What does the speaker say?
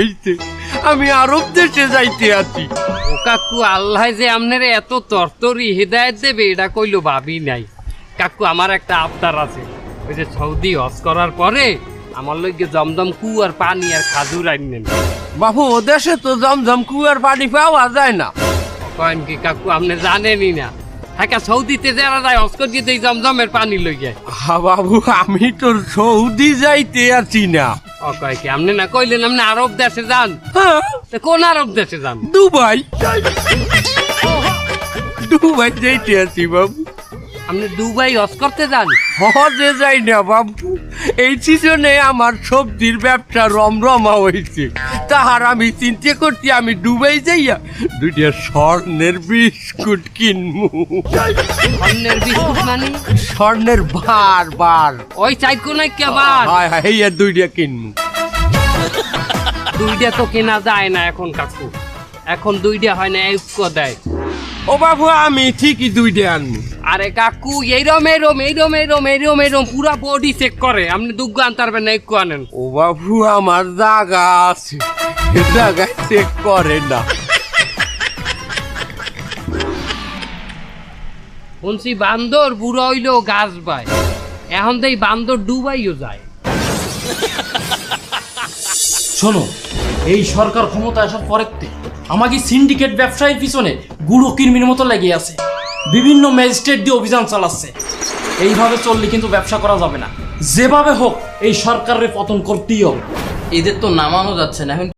হইছে। আমি আরব দেশে যাইতে আছি। ও কাকু আল্লাহ যে আপনার এত তরতরি হৃদায়ত দেবে এটা কইলো ভাবি নাই। কাকু আমার একটা আবদার আছে। ওই যে সৌদি হজ করার পরে আমার লইগে জমজম কু আর পানি আর খাজুর আইনেন বাবু ও দেশে তো জমজম কুয়ার পানি পাওয়া যায় না। কয়েন কি কাকু আপনি জানেনই না। হ্যাঁ সৌদিতে যারা যায় করিয়ে দেই জমজমের পানি লই যায় হা বাবু আমি তো সৌদি যাইতে আছি না। ও কয় কি আপনি না কইলেন আপনি আরব দেশে যান? তা কোন আরব দেশে যান? দুবাই। দুবাই যাইতে আছি বাবু। আপনি দুবাই হজ করতে যান? হজে যাই না বাবু। এই সিজনে আমার সবজির ব্যবসা রমরমা হয়েছে তাহার আমি চিন্তা করছি আমি দুবাই যাইয়া দুইটা স্বর্ণের বিস্কুট কিনবো অন্যের বিস্কুট মানে? স্বর্ণের বার বার। ওই চাইকো নাই কেবার হায় হায় এই দুইটা কিনবো দুইটা তো কেনা যায় না এখন কাকু। এখন দুইটা হয় না এক দেয়। ও বাবু আমি ঠিকই দুইটা আনব আরে কাকু এইরম এরম এইরম এরম এইরম এরম পুরা বডি চেক করে। আপনি দুগ্গ আনতে পারবেন না একটু আনেন। ও বাবু আমার জায়গা আছে। করে না। শুনছি বান্দর বুড়ো হইল গাছ বায় এখন তো এই বান্দর ডুবাইও যায়। শোনো এই সরকার ক্ষমতা আসার পরেতে আমাকে সিন্ডিকেট ব্যবসায়ীর পিছনে গুঁড়ো কিরমির মতো লেগে আছে। বিভিন্ন ম্যাজিস্ট্রেট দিয়ে অভিযান চালাচ্ছে। এইভাবে চললে কিন্তু ব্যবসা করা যাবে না। যেভাবে হোক এই সরকারের পতন করতেই হবে। এদের তো নামানো যাচ্ছে না। এখন